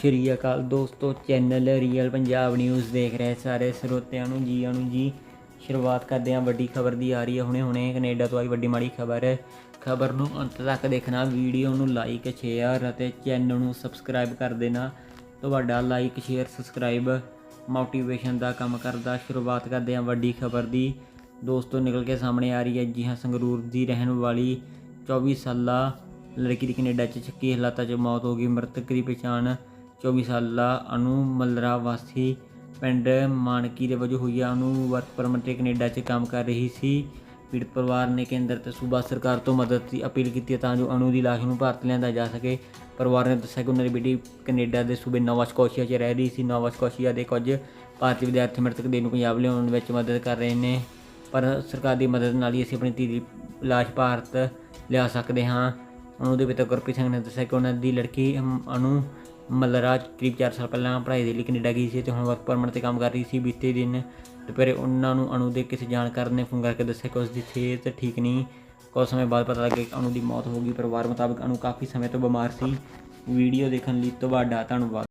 ਸ਼੍ਰੀ ਅਕਾਲ ਦੋਸਤੋ channel real Punjab news ਦੇਖ ਰਹੇ ਸਾਰੇ ਸਰੋਤਿਆਂ ਨੂੰ, ਜੀਆਂ ਨੂੰ ਜੀ। ਸ਼ੁਰੂਆਤ ਕਰਦੇ ਹਾਂ, ਵੱਡੀ ਖਬਰ ਦੀ ਆ ਰਹੀ ਹੈ ਹੁਣੇ ਹੁਣੇ। ਕੈਨੇਡਾ ਤੋਂ ਆਈ ਵੱਡੀ ਮਾੜੀ ਖਬਰ। ਹੈ ਖਬਰ ਨੂੰ ਅੰਤ ਤੱਕ ਦੇਖਣਾ, ਵੀਡੀਓ ਨੂੰ ਲਾਈਕ ਸ਼ੇਅਰ ਅਤੇ ਚੈਨਲ ਨੂੰ ਸਬਸਕ੍ਰਾਈਬ ਕਰ ਦੇਣਾ। ਤੁਹਾਡਾ ਲਾਈਕ ਸ਼ੇਅਰ ਸਬਸਕ੍ਰਾਈਬ ਮੋਟੀਵੇਸ਼ਨ ਦਾ ਕੰਮ ਕਰਦਾ। ਸ਼ੁਰੂਆਤ ਕਰਦੇ ਹਾਂ ਵੱਡੀ ਖਬਰ ਦੀ। ਦੋਸਤੋ, ਨਿਕਲ ਕੇ ਸਾਹਮਣੇ ਆ ਰਹੀ ਹੈ ਜੀ ਹਾਂ, ਸੰਗਰੂਰ ਦੀ ਰਹਿਣ ਵਾਲੀ 24 ਸਾਲਾ ਲੜਕੀ ਦੀ ਕੈਨੇਡਾ 'ਚ ਛੱਕੀ ਹਾਲਾਤਾਂ 'ਚ ਮੌਤ ਹੋ ਗਈ। ਮ੍ਰਿਤਕ ਦੀ ਪਛਾਣ 24 ਸਾਲਾ ਅਨੂ ਮਲਰਾ ਵਾਸੀ ਪਿੰਡ ਮਾਨਕੀ ਦੇ ਵਜੋਂ ਹੋਈ ਹੈ ਅਨੂ ਵਰਕ ਪਰਮਿਟ ਤੇ ਕੈਨੇਡਾ 'ਚ ਕੰਮ ਕਰ ਰਹੀ ਸੀ। ਪੀੜਤ ਪਰਿਵਾਰ ਨੇ ਕੇਂਦਰ ਤੇ ਸੂਬਾ ਸਰਕਾਰ ਤੋਂ ਮਦਦ ਦੀ ਅਪੀਲ ਕੀਤੀ ਹੈ ਤਾਂ ਜੋ ਅਨੂ ਦੀ ਲਾਸ਼ ਨੂੰ ਭਾਰਤ ਲਿਆਂਦਾ ਜਾ ਸਕੇ। ਪਰਿਵਾਰ ਨੇ ਦੱਸਿਆ ਕਿ ਉਹਨਾਂ ਦੀ ਬੇਟੀ ਕੈਨੇਡਾ ਦੇ ਸੂਬੇ ਨੋਵਾ ਸਕੋਸ਼ੀਆ 'ਚ ਰਹਿ ਰਹੀ ਸੀ। ਨੋਵਾ ਸਕੋਸ਼ੀਆ ਦੇ ਕੁਝ ਭਾਰਤੀ ਵਿਦਿਆਰਥੀ ਮ੍ਰਿਤਕ ਦੇਹ ਨੂੰ ਪੰਜਾਬ ਲਿਆਉਣ ਵਿੱਚ ਮਦਦ ਕਰ ਰਹੇ ਨੇ। ਪਰ ਸਰਕਾਰ ਦੀ ਮਦਦ ਨਾਲ ਹੀ ਅਸੀਂ ਆਪਣੀ ਧੀ ਦੀ ਲਾਸ਼ ਭਾਰਤ ਲਿਆ ਸਕਦੇ ਹਾਂ। ਅਨੂ ਦੇ ਪਿਤਾ ਗੁਰਪ੍ਰੀਤ ਸਿੰਘ ਨੇ ਦੱਸਿਆ ਕਿ ਉਹਨਾਂ ਦੀ ਲੜਕੀ ਅਮ, ਅਨੂ ਮਲਰਾ ਕਰੀਬ 4 ਸਾਲ ਪਹਿਲਾਂ ਪੜ੍ਹਾਈ ਦੇ ਲਈ ਕੈਨੇਡਾ ਗਈ ਸੀ ਤੇ ਹੁਣ ਵਰਕ ਪਰਮਿਟ ਤੇ ਕੰਮ ਕਰ ਰਹੀ ਸੀ ਬੀਤੇ ਦਿਨ। ਦੁਪਹਿਰੇ ਉਹਨਾਂ ਨੂੰ ਅਣੂ ਦੇ ਕਿਸੇ ਜਾਣਕਾਰ ਨੇ ਫੋਨ ਕਰਕੇ ਦੱਸਿਆ ਕਿ ਉਸ ਦੀ ਸਿਹਤ ਠੀਕ ਨਹੀਂ। ਕੁਝ ਸਮੇਂ ਬਾਅਦ ਪਤਾ ਲੱਗਿਆ ਕਿ ਅਣੂ ਦੀ ਮੌਤ ਹੋ ਗਈ। ਪਰਿਵਾਰ ਮੁਤਾਬਕ ਅਣੂ ਕਾਫੀ ਸਮੇਂ ਤੋਂ ਬਿਮਾਰ ਸੀ। ਵੀਡੀਓ ਦੇਖਣ ਲਈ ਤੁਹਾਡਾ ਧੰਨਵਾਦ।